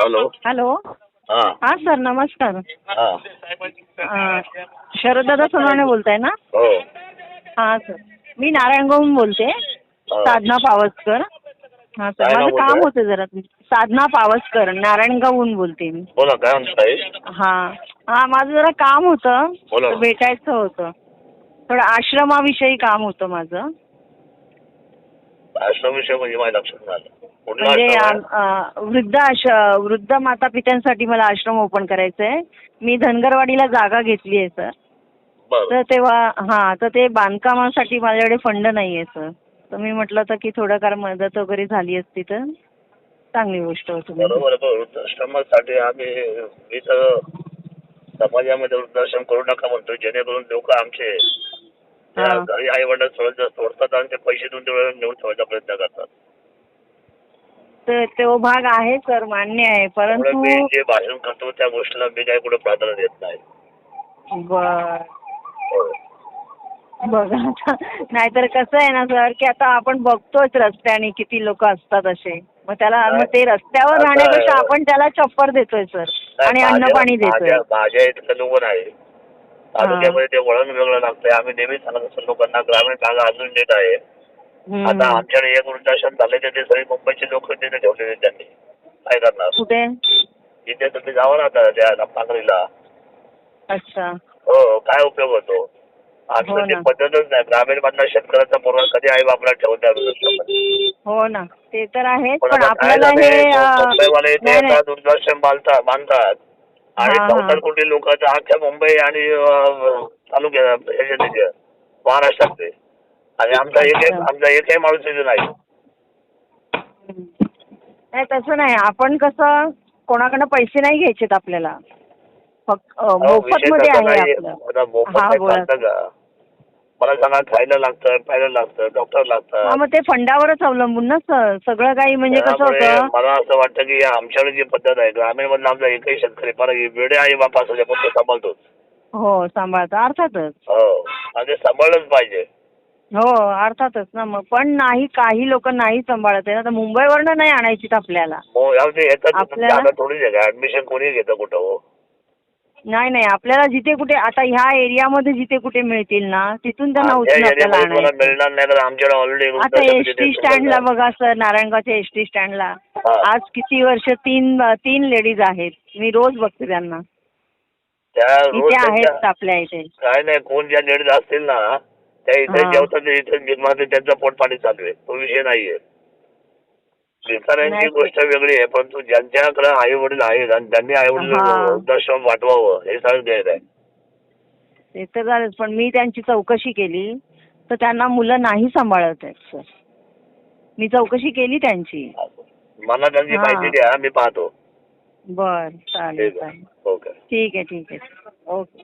Hello hello हा. Sir नमस्कार. हा. शरददादा सोनवणे बोलताय ना? हो. हा सर मी नारायणगावहून बोलते. साधना पावसकर. हा सर माझं काम? होतं जरा. साधना पावसकर नारायणगावहून बोलते मी. बोला काय म्हणता ताई हा. हा माझं जरा काम होतं. भेटायचं होतं. थोडं आश्रमाविषयी काम होतं माझं. आश्रम विषय म्हणजे माझ्या लक्षात आलं म्हणजे आश्रम आहे? अं, वृद्ध आश वृद्ध माता पित्यांसाठी मला आश्रम ओपन करायचं आहे मी धनगरवाडीला जागा घेतली आहे सर. बरं. तर तेव्हा हां तर ते बांधकामासाठी माझ्याकडे फंड नाही आहे सर. तर मी म्हटलं तर की थोडंफार मदत वगैरे झाली असती तर चांगली गोष्ट होती. बरोबर आहे पण वृद्धाश्रमासाठी आम्ही मी तर समाजामध्ये वृद्धाश्रम करू नका म्हणतो जेणेकरून लोक आमचे आई वडील सोडत सोडतात आणि ते पैसे देऊन तेवढं नेऊन ठेवायचा प्रयत्न करतात. तर तो भाग आहे सर मान्य आहे त्यामुळे परंतु मी जे भाषण करतो त्या गोष्टीला मी काही कुठे प्राधान्य देत नाही. बर. हो. बघा आता. नाहीतर कसं आहे ना सर की आता आपण बघतोच रस्त्याने किती लोक असतात असे. मग त्याला मग ते रस्त्यावर राहण्यापेक्षा आपण त्याला चप्पर देतोय सर. आणि अन्न माझ्या- पाणी देतोय. माझ्या इथलं लोक आहे. तालुक्यामध्ये ते वळण वेगळं लागतंय आम्ही नेहमी सांगत असतो लोकांना ग्रामीण भाग अजून नीट आहे. आता. आमच्याकडे एक वृद्धाश्रम झाले ते सगळे मुंबईचे लोक तिथे ठेवलेले त्यांनी. काय करणार इथे तुम्ही जावा ना आता त्या पांगरीला अच्छा. हो काय उपयोग होतो? हो आमचं ते. पद्धतच नाही. ग्रामीण मधला शेतकऱ्याचा पोरगा कधी आई बापला त्या वृद्धाश्रमामध्ये हो ना. ते तर आहेच पण आपल्याला हे मुंबईवाले ते नाही, नाही. वृद्धाश्रम बांधतात. आणि कोटी लोक अख्ख्या मुंबई आणि तालुक्या महाराष्ट्रातले. आणि आमचा एक. आमचा एकही माणूस तिथे नाही. नाही तसं नाही. आपण कसं कोणाकडनं पैसे नाही घ्यायचेत आपल्याला. फक्त मोफत मध्ये आहे. आपलं. आता हा, बोला. मला सांगा खायला लागतं प्यायला लागतं डॉक्टर हा लागतात मग ते फंडावरच अवलंबून ना सर? सगळं काही म्हणजे कसं त्यामुळे होतं? मला असं वाटतं की आमच्याकडे जी पद्धत आहे ग्रामीण मधला आमचा एकही शेतकरी मला वेडे आई बाप असू द्या पण तो सांभाळतोच. हो सांभाळतं. अर्थातच. हो आणि ते सांभाळलंच पाहिजे. हो अर्थातच ना. मग पण नाही काही लोक नाही सांभाळत आहे आता मुंबईवरनं नाही आणायचीत आपल्याला. मग ते येतात. आपल्याला- थोडीच आहे. का ऍडमिशन कोणी घेतं कुठं हो. नाही नाही आपल्याला जिथे कुठे आता ह्या एरियामध्ये जिथे कुठे मिळतील ना तिथून त्यांना आमच्या उचलून आपल्याला एरियामध्ये तुम्हाला आणायचं. मिळणार नाही तर आमच्याकडे ऑलरेडी आता एस टी स्टँडला बघा सर नारायणगावच्या एस टी स्टँडला. हा. आज किती वर्ष तीन तीन लेडीज आहेत. मी रोज बघते त्यांना. त्या रोज इथे आहेत त्यांच्या- आपल्या इथे. काय नाही कोण ज्या लेडीज असतील ना त्या इथे हा. जेवतात ते इथे निर्माते त्यांचं पोटपाणी चालू आहे. तो विषय नाहीये. नाही. गोष्ट वेगळी आहे परंतु ज्यांच्याकडे आई वडील आहेत आणि त्यांनी आई वडील हा. वृद्धाश्रम वाटवावं हे सगळं गैर आहे. ते तर झालंच पण मी त्यांची चौकशी केली तर त्यांना मुलं नाही सांभाळत आहेत सर. मी चौकशी केली त्यांची. मला त्यांची हा. माहिती द्या मी पाहतो. बर चालेल ठीक आहे. चालेल. ओके. ठीक आहे ठीक आहे. ओके.